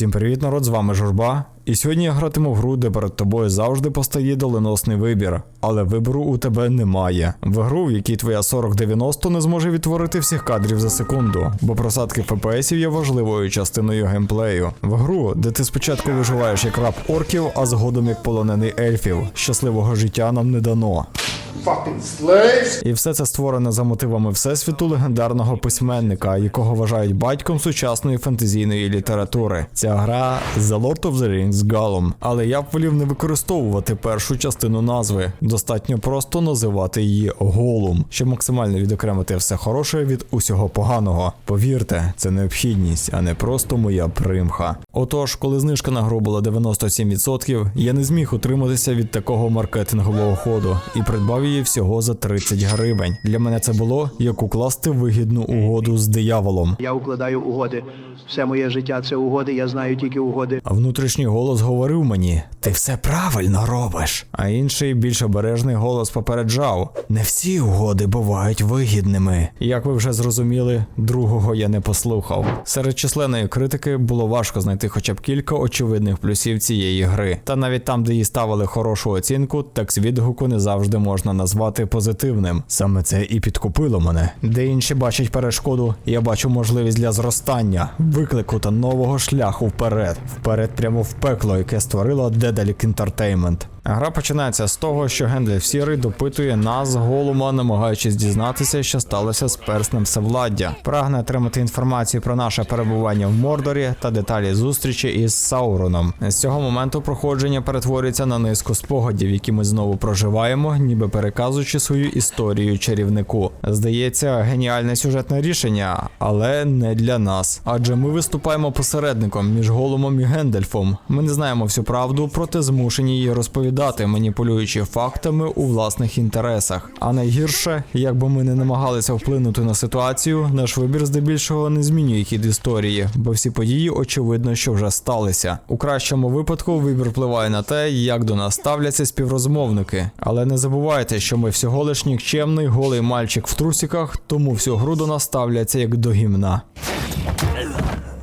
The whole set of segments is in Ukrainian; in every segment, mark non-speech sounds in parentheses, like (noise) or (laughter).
Всім привіт, народ! З вами Журба. І сьогодні я гратиму в гру, де перед тобою завжди постає доленосний вибір, але вибору у тебе немає. В гру, в якій твоя 4090 не зможе відтворити всіх кадрів за секунду, бо просадки ФПСів є важливою частиною геймплею. В гру, де ти спочатку виживаєш як раб орків, а згодом як полонений ельфів. Щасливого життя нам не дано. Fucking. І все це створено за мотивами всесвіту легендарного письменника, якого вважають батьком сучасної фентезійної літератури. Ця гра The Lord of the Rings Gollum. Але я б волів не використовувати першу частину назви. Достатньо просто називати її Голум, щоб максимально відокремити все хороше від усього поганого. Повірте, це необхідність, а не просто моя примха. Отож, коли знижка на гру була 97%, я не зміг утриматися від такого маркетингового ходу і придбав її всього за 30 гривень. Для мене це було як укласти вигідну угоду з дияволом. Я укладаю угоди. Все моє життя це угоди, я знаю тільки угоди. А внутрішній голос говорив мені: ти все правильно робиш. А інший, більш обережний голос попереджав: не всі угоди бувають вигідними. Як ви вже зрозуміли, другого я не послухав. Серед численної критики було важко знайти хоча б кілька очевидних плюсів цієї гри. Та навіть там, де їй ставили хорошу оцінку, текст відгуку не завжди можна назвати позитивним. Саме це і підкупило мене. Де інші бачать перешкоду, я бачу можливість для зростання, виклику та нового шляху вперед, вперед прямо в пекло, яке створило Dedalic Entertainment. Гра починається з того, що Гендель Сірий допитує нас голума, намагаючись дізнатися, що сталося з перснем Всевладдя. Прагне отримати інформацію про наше перебування в Мордорі та деталі зустрічі із Сауроном. З цього моменту проходження перетворюється на низку спогадів, які ми знову проживаємо, ніби переказуючи свою історію чарівнику. Здається, геніальне сюжетне рішення, але не для нас. Адже ми виступаємо посередником між голумом і Гендельфом. Ми не знаємо всю правду, проте змушені її розповідати, маніпулюючи фактами у власних інтересах. А найгірше, як би ми не намагалися вплинути на ситуацію, наш вибір здебільшого не змінює хід історії, бо всі події очевидно, що вже сталися. У кращому випадку вибір впливає на те, як до нас ставляться співрозмовники. Але не забувайте, що ми всього лиш нікчемний голий мальчик в трусіках, тому всю гру до нас ставляться як до гімна.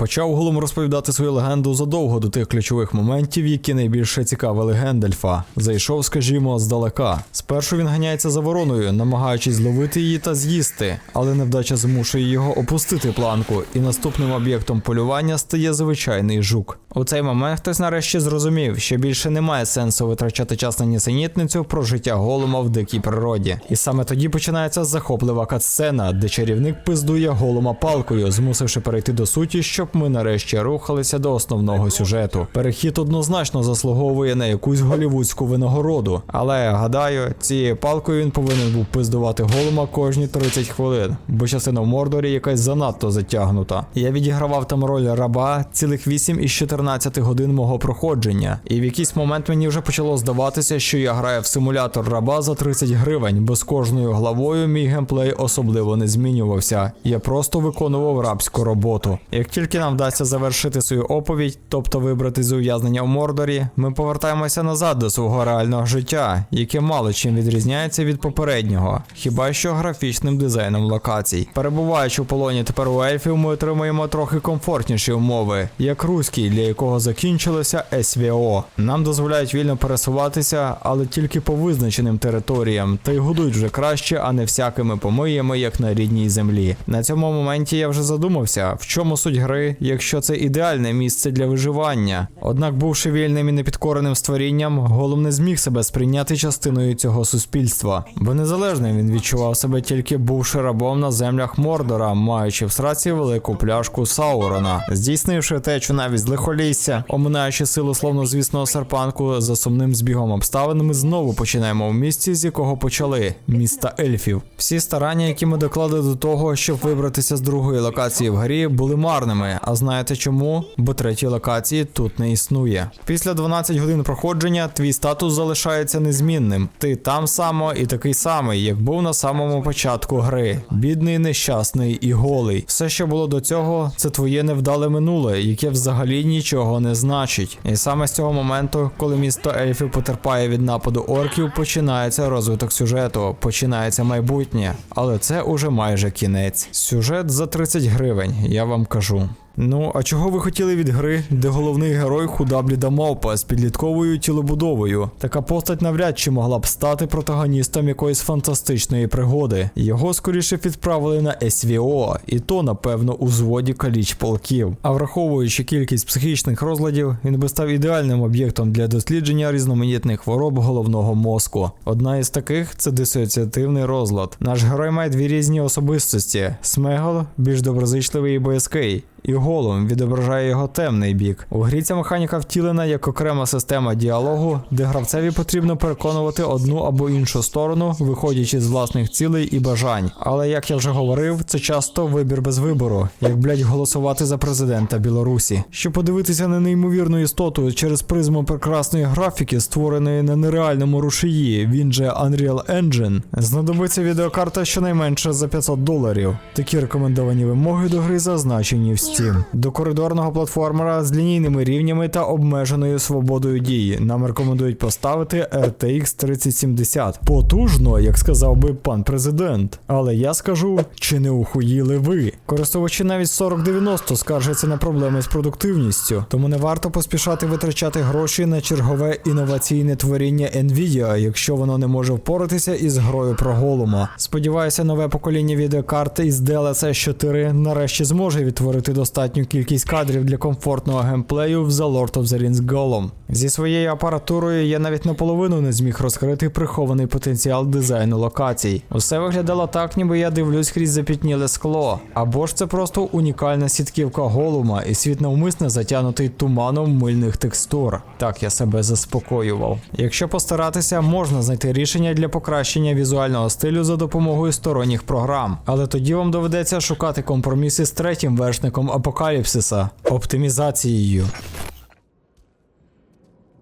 Почав голом розповідати свою легенду задовго до тих ключових моментів, які найбільше цікавили Гендальфа. Зайшов, скажімо, здалека. Спершу він ганяється за вороною, намагаючись зловити її та з'їсти, але невдача змушує його опустити планку, і наступним об'єктом полювання стає звичайний жук. У цей момент хтось нарешті зрозумів, що більше немає сенсу витрачати час на нісенітницю про життя голума в дикій природі. І саме тоді починається захоплива катсцена, де чарівник пиздує голума палкою, змусивши перейти до суті, щоб ми нарешті рухалися до основного сюжету. Перехід однозначно заслуговує на якусь голівудську винагороду, але гадаю, цією палкою він повинен був пиздувати голума кожні 30 хвилин, бо частина в Мордорі якась занадто затягнута. Я відігравав там роль раба цілих 8 із 14 годин мого проходження, і в якийсь момент мені вже почало здаватися, що я граю в симулятор раба за 30 гривень, бо з кожною главою мій геймплей особливо не змінювався. Я просто виконував рабську роботу. Як тільки нам вдасться завершити свою оповідь, тобто вибрати з ув'язнення в Мордорі, ми повертаємося назад до свого реального життя, яке мало чим відрізняється від попереднього, хіба що графічним дизайном локацій. Перебуваючи в полоні тепер у ельфів, ми отримуємо трохи комфортніші умови, як руський, для якого закінчилося СВО. Нам дозволяють вільно пересуватися, але тільки по визначеним територіям, та й годують вже краще, а не всякими помиями, як на рідній землі. На цьому моменті я вже задумався, в чому суть гри, якщо це ідеальне місце для виживання. Однак, бувши вільним і непідкореним створінням, голом не зміг себе сприйняти частиною цього суспільства, бо незалежним він відчував себе тільки бувши рабом на землях Мордора, маючи в сраці велику пляшку Саурона, здійснивши течу навіть з лихолісся, оминаючи силу словнозвісного серпанку за сумним збігом обставин, ми знову починаємо в місці, з якого почали міста ельфів. Всі старання, які ми докладали до того, щоб вибратися з другої локації в грі, були марними. А знаєте чому? Бо третьої локації тут не існує. Після 12 годин проходження твій статус залишається незмінним. Ти там само і такий самий, як був на самому початку гри. Бідний, нещасний і голий. Все, що було до цього, це твоє невдале минуле, яке взагалі нічого не значить. І саме з цього моменту, коли місто ельфів потерпає від нападу орків, починається розвиток сюжету, починається майбутнє. Але це уже майже кінець. Сюжет за 30 гривень, я вам кажу. Ну, а чого ви хотіли від гри, де головний герой худа бліда мавпа з підлітковою тілобудовою? Така постать навряд чи могла б стати протагоністом якоїсь фантастичної пригоди. Його скоріше відправили на СВО, і то, напевно, у зводі каліч полків. А враховуючи кількість психічних розладів, він би став ідеальним об'єктом для дослідження різноманітних хвороб головного мозку. Одна із таких це дисоціативний розлад. Наш герой має дві різні особистості: Смегол більш доброзичливий і боязкий. І голум відображає його темний бік. У грі ця механіка втілена як окрема система діалогу, де гравцеві потрібно переконувати одну або іншу сторону, виходячи з власних цілей і бажань. Але як я вже говорив, це часто вибір без вибору, як блять голосувати за президента Білорусі. Щоб подивитися на неймовірну істоту через призму прекрасної графіки, створеної на нереальному рушії, він же Unreal Engine, знадобиться відеокарта щонайменше за 500 доларів. Такі рекомендовані вимоги до гри зазначені в Steam. До коридорного платформера з лінійними рівнями та обмеженою свободою дії нам рекомендують поставити RTX 3070. Потужно, як сказав би пан президент. Але я скажу, чи не ухуїли ви? Користувачі навіть 4090 скаржаться на проблеми з продуктивністю, тому не варто поспішати витрачати гроші на чергове інноваційне творіння Nvidia, якщо воно не може впоратися із грою про голума. Сподіваюся, нове покоління відеокарт із DLSS 4 нарешті зможе відтворити достатню кількість кадрів для комфортного геймплею в The Lord of the Rings Golem. Зі своєю апаратурою я навіть наполовину не зміг розкрити прихований потенціал дизайну локацій. Усе виглядало так, ніби я дивлюсь крізь запітніле скло. Або ж це просто унікальна сітківка голума, і світ навмисне затягнутий туманом мильних текстур. Так я себе заспокоював. Якщо постаратися, можна знайти рішення для покращення візуального стилю за допомогою сторонніх програм, але тоді вам доведеться шукати компроміси з третім вершником апокаліпсиса оптимізацією.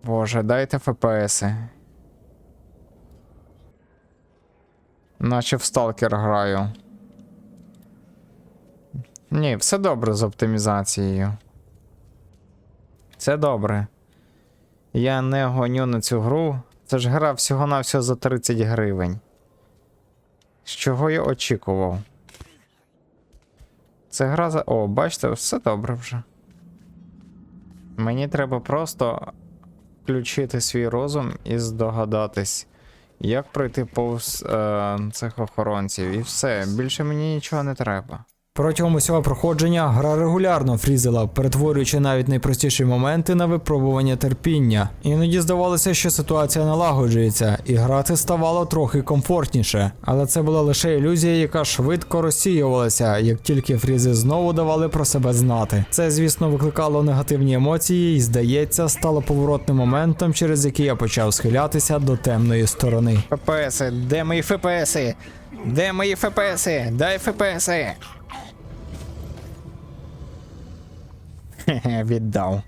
Боже, дайте ФПСи. Наче в сталкер граю. Ні, все добре з оптимізацією. Це добре. Я не гоню на цю гру. Це ж гра всього-навсього за 30 гривень. З чого я очікував? Це гра за. О, бачите, все добре вже. Мені треба просто включити свій розум і здогадатись, як пройти повз е, цих охоронців. І все, більше мені нічого не треба. Протягом усього проходження гра регулярно фрізила, перетворюючи навіть найпростіші моменти на випробування терпіння. Іноді здавалося, що ситуація налагоджується, і грати ставало трохи комфортніше. Але це була лише ілюзія, яка швидко розсіювалася, як тільки фрізи знову давали про себе знати. Це, звісно, викликало негативні емоції, і, здається, стало поворотним моментом, через який я почав схилятися до темної сторони. ФПСи, де мої ФПСи? Де мої ФПСи? Дай ФПСи. (laughs) é, Vidão.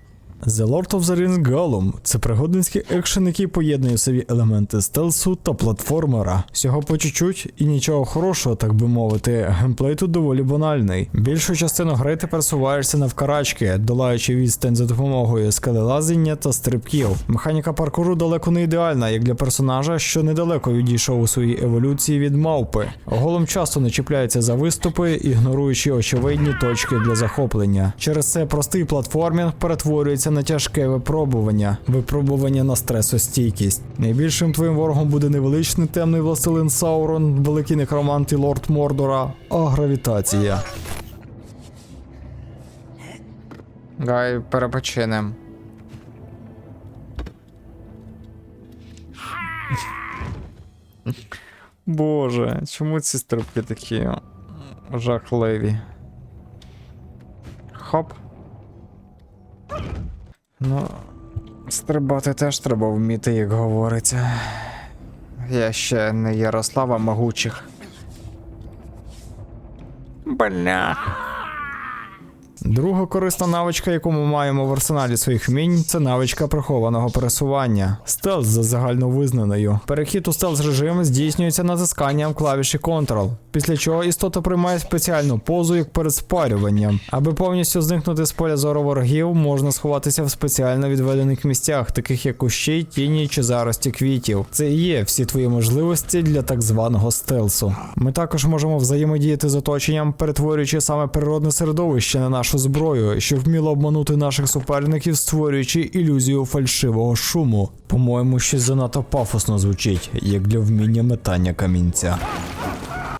The Lord of the Rings Gollum – це пригодницький екшен, який поєднує в собі елементи стелсу та платформера. Всього по чуть-чуть і нічого хорошого, так би мовити. Геймплей тут доволі банальний. Більшу частину гри ти пересуваєшся навкарачки, долаючи відстань за допомогою скелелазіння та стрибків. Механіка паркуру далеко не ідеальна, як для персонажа, що недалеко відійшов у своїй еволюції від мавпи. Голом часто не чіпляється за виступи, ігноруючи очевидні точки для захоплення. Через це простий платформінг перетворюється на тяжке випробування, випробування на стресостійкість. Найбільшим твоїм ворогом буде невеличний темний властелин Саурон, великий некромант і лорд Мордора, а гравітація. Гай, перепочинем. Боже, чому ці стрибки такі жахливі? Хоп. Ну, стрибати теж треба вміти, як говориться. Я ще не Ярослава Могучих. Бля. Друга корисна навичка, яку ми маємо в арсеналі своїх вмінь, це навичка прихованого пересування. Стелс за загальновизнаною. Перехід у стелс режим здійснюється натисканням клавіші Ctrl, після чого істота приймає спеціальну позу як перед спарюванням. Аби повністю зникнути з поля зору ворогів, можна сховатися в спеціально відведених місцях, таких як кущі, тіні чи зарості квітів. Це і є всі твої можливості для так званого стелсу. Ми також можемо взаємодіяти з оточенням, перетворюючи саме природне середовище на нашу нашу зброю, що вміло обманути наших суперників, створюючи ілюзію фальшивого шуму. По-моєму, щось занадто пафосно звучить, як для вміння метання камінця.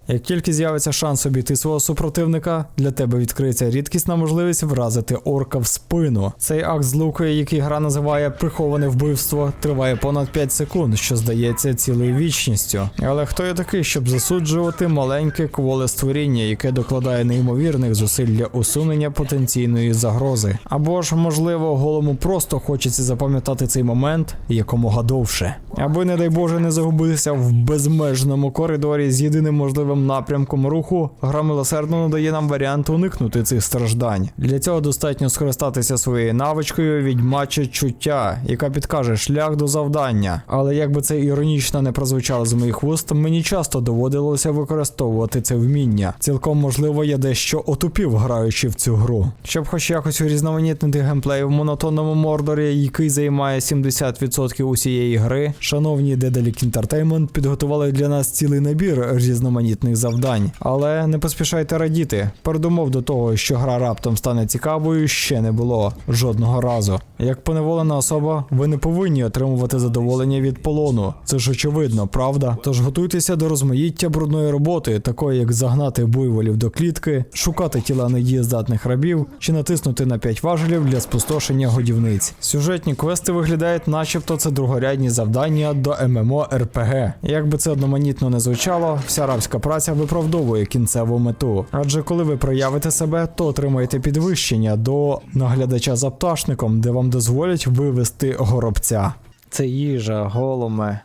Як тільки з'явиться шанс обійти свого супротивника, для тебе відкриється рідкісна можливість вразити орка в спину. Цей акт з злуки, який гра називає приховане вбивство, триває понад 5 секунд, що здається цілою вічністю. Але хто я такий, щоб засуджувати маленьке кволе створіння, яке докладає неймовірних зусиль для усунення потенційної загрози? Або ж, можливо, голому просто хочеться запам'ятати цей момент якомога довше. Аби, не дай Боже, не загубитися в безмежному коридорі з єдиним можливим напрямком руху, гра милосердно надає нам варіант уникнути цих страждань. Для цього достатньо скористатися своєю навичкою відьмаче чуття, яка підкаже шлях до завдання. Але як би це іронічно не прозвучало з моїх вуст, мені часто доводилося використовувати це вміння. Цілком можливо, я дещо отупів, граючи в цю гру. Щоб хоч якось урізноманітнити геймплей в монотонному мордорі, який займає 70% усієї гри, шановні Dedalic Entertainment підготували для нас цілий набір різноманітних завдань. Але не поспішайте радіти. Передумов до того, що гра раптом стане цікавою, ще не було жодного разу. Як поневолена особа, ви не повинні отримувати задоволення від полону. Це ж очевидно, правда? Тож готуйтеся до розмаїття брудної роботи, такої як загнати буйволів до клітки, шукати тіла недієздатних рабів чи натиснути на 5 важелів для спустошення годівниць. Сюжетні квести виглядають, начебто це другорядні завдання до ММО РПГ. Як би це одноманітно не звучало, вся рабська праця виправдовує кінцеву мету. Адже коли ви проявите себе, то отримаєте підвищення до наглядача за пташником, де вам дозволять вивести горобця. Це їжа, голуме.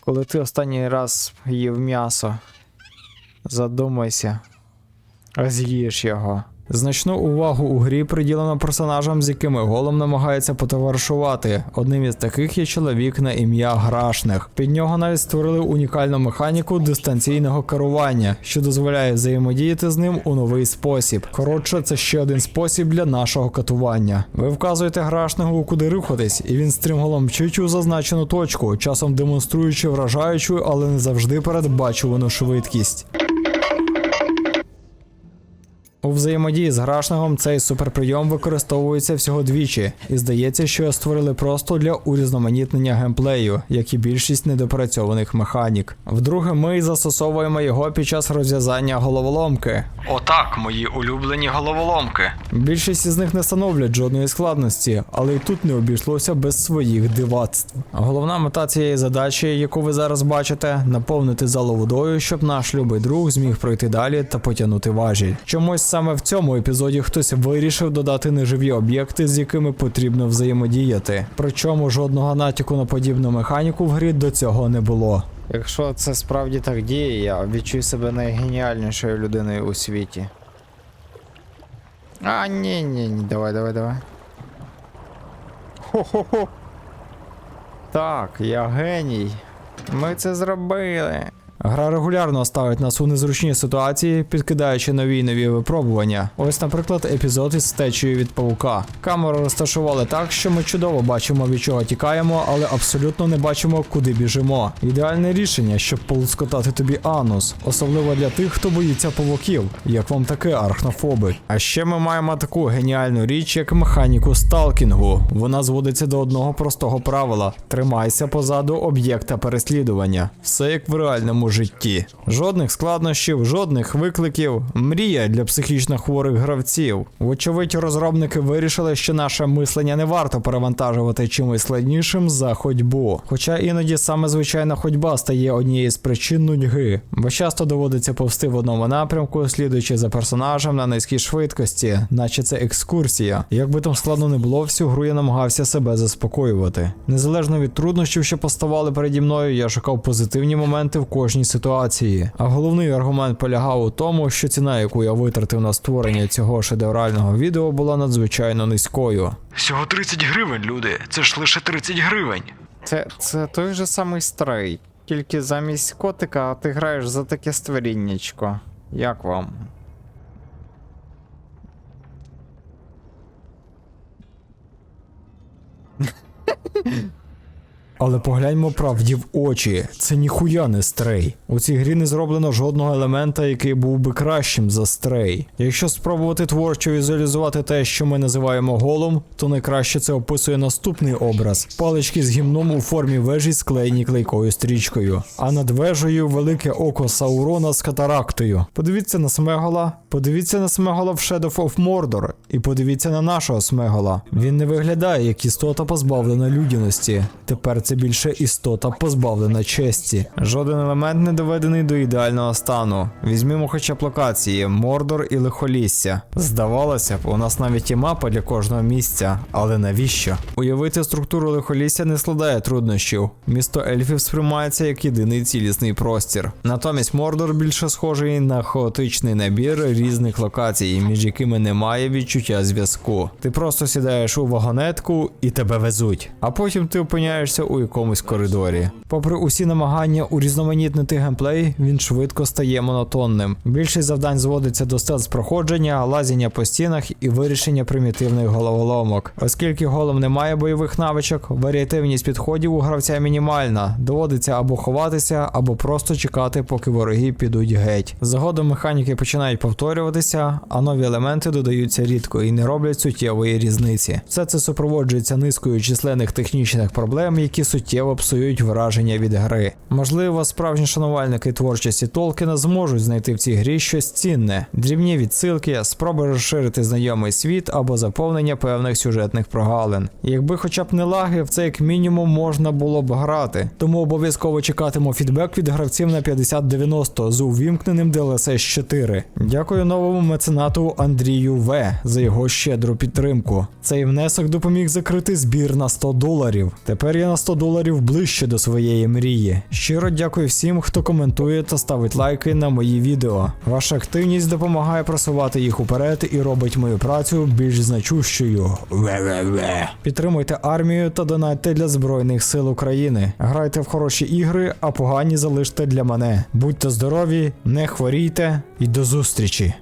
Коли ти останній раз їв м'ясо, задумайся, а з'їж його. Значну увагу у грі приділено персонажам, з якими голом намагається потоваришувати. Одним із таких є чоловік на ім'я Грашних. Під нього навіть створили унікальну механіку дистанційного керування, що дозволяє взаємодіяти з ним у новий спосіб. Коротше, це ще один спосіб для нашого катування. Ви вказуєте Грашному, куди рухатись, і він стрімголом мчить у зазначену точку, часом демонструючи вражаючу, але не завжди передбачувану швидкість. У взаємодії з грашнагом цей суперприйом використовується всього двічі, і здається, що його створили просто для урізноманітнення геймплею, як і більшість недопрацьованих механік. Вдруге, ми застосовуємо його під час розв'язання головоломки. Отак, мої улюблені головоломки. Більшість із них не становлять жодної складності, але і тут не обійшлося без своїх дивацтв. Головна мета цієї задачі, яку ви зараз бачите, наповнити залу водою, щоб наш любий друг зміг пройти далі та потягнути важіль. Чомусь саме в цьому епізоді хтось вирішив додати неживі об'єкти, з якими потрібно взаємодіяти. Причому жодного натяку на подібну механіку в грі до цього не було. Якщо це справді так діє, я відчую себе найгеніальнішою людиною у світі. А, ні, ні, ні, давай, давай, давай. Хо-хо-хо. Так, я геній. Ми це зробили. Гра регулярно ставить нас у незручні ситуації, підкидаючи нові й нові випробування. Ось, наприклад, епізод із стечею від павука. Камеру розташували так, що ми чудово бачимо, від чого тікаємо, але абсолютно не бачимо, куди біжимо. Ідеальне рішення, щоб полускотати тобі анус, особливо для тих, хто боїться павуків, як вам таке архнофоби. А ще ми маємо таку геніальну річ, як механіку сталкінгу. Вона зводиться до одного простого правила: тримайся позаду об'єкта переслідування. Все як в реальному житті. Жодних складнощів, жодних викликів. Мрія для психічно хворих гравців. Вочевидь, розробники вирішили, що наше мислення не варто перевантажувати чимось складнішим за ходьбу. Хоча іноді саме звичайна ходьба стає однією з причин нудьги, бо часто доводиться повсти в одному напрямку, слідуючи за персонажем на низькій швидкості, наче це екскурсія. Як би там складно не було, всю гру я намагався себе заспокоювати. Незалежно від труднощів, що поставали переді мною, я шукав позитивні моменти в кожній ситуації. А головний аргумент полягав у тому, що ціна, яку я витратив на створення цього шедеврального відео, була надзвичайно низькою. Всього 30 гривень, люди. Це ж лише 30 гривень. Це, це той же самий стрей. Тільки замість котика ти граєш за таке створіннячко. Як вам? Але погляньмо правді в очі. Це ніхуя не стрей. У цій грі не зроблено жодного елемента, який був би кращим за стрей. Якщо спробувати творчо візуалізувати те, що ми називаємо голом, то найкраще це описує наступний образ: палички з гімном у формі вежі, склеєні клейкою стрічкою. А над вежею велике око Саурона з катарактою. Подивіться на Смегола, подивіться на Смегола в Shadow of Mordor, і подивіться на нашого Смегола. Він не виглядає як істота позбавлена людяності. Тепер це більше істота позбавлена честі. Жоден елемент не доведений до ідеального стану. Візьмімо хоча б локації Мордор і Лихолісся. Здавалося б, у нас навіть є мапа для кожного місця, але навіщо? Уявити структуру лихолісся не складає труднощів. Місто ельфів сприймається як єдиний цілісний простір. Натомість Мордор більше схожий на хаотичний набір різних локацій, між якими немає відчуття зв'язку. Ти просто сідаєш у вагонетку і тебе везуть. А потім ти опиняєшся у якомусь коридорі. Попри усі намагання урізноманітнити геймплей, він швидко стає монотонним. Більшість завдань зводиться до стелс проходження, лазіння по стінах і вирішення примітивних головоломок. Оскільки голом немає бойових навичок, варіативність підходів у гравця мінімальна. Доводиться або ховатися, або просто чекати, поки вороги підуть геть. Згодом механіки починають повторюватися, а нові елементи додаються рідко і не роблять суттєвої різниці. Все це супроводжується низкою численних технічних проблем, які суттєво псують враження від гри. Можливо, справжні шанувальники творчості Толкіна зможуть знайти в цій грі щось цінне, дрібні відсилки, спроби розширити знайомий світ або заповнення певних сюжетних прогалин. Якби хоча б не лаги, в це як мінімум можна було б грати. Тому обов'язково чекатиму фідбек від гравців на 5090 з увімкненим DLSS 4. Дякую новому меценату Андрію В за його щедру підтримку. Цей внесок допоміг закрити збір на 100 доларів. Тепер я на 100 доларів ближче до своєї мрії. Щиро дякую всім, хто коментує та ставить лайки на мої відео. Ваша активність допомагає просувати їх уперед і робить мою працю більш значущою. Ве-ве-ве. Підтримуйте армію та донатьте для Збройних сил України. Грайте в хороші ігри, а погані залиште для мене. Будьте здорові, не хворійте і до зустрічі!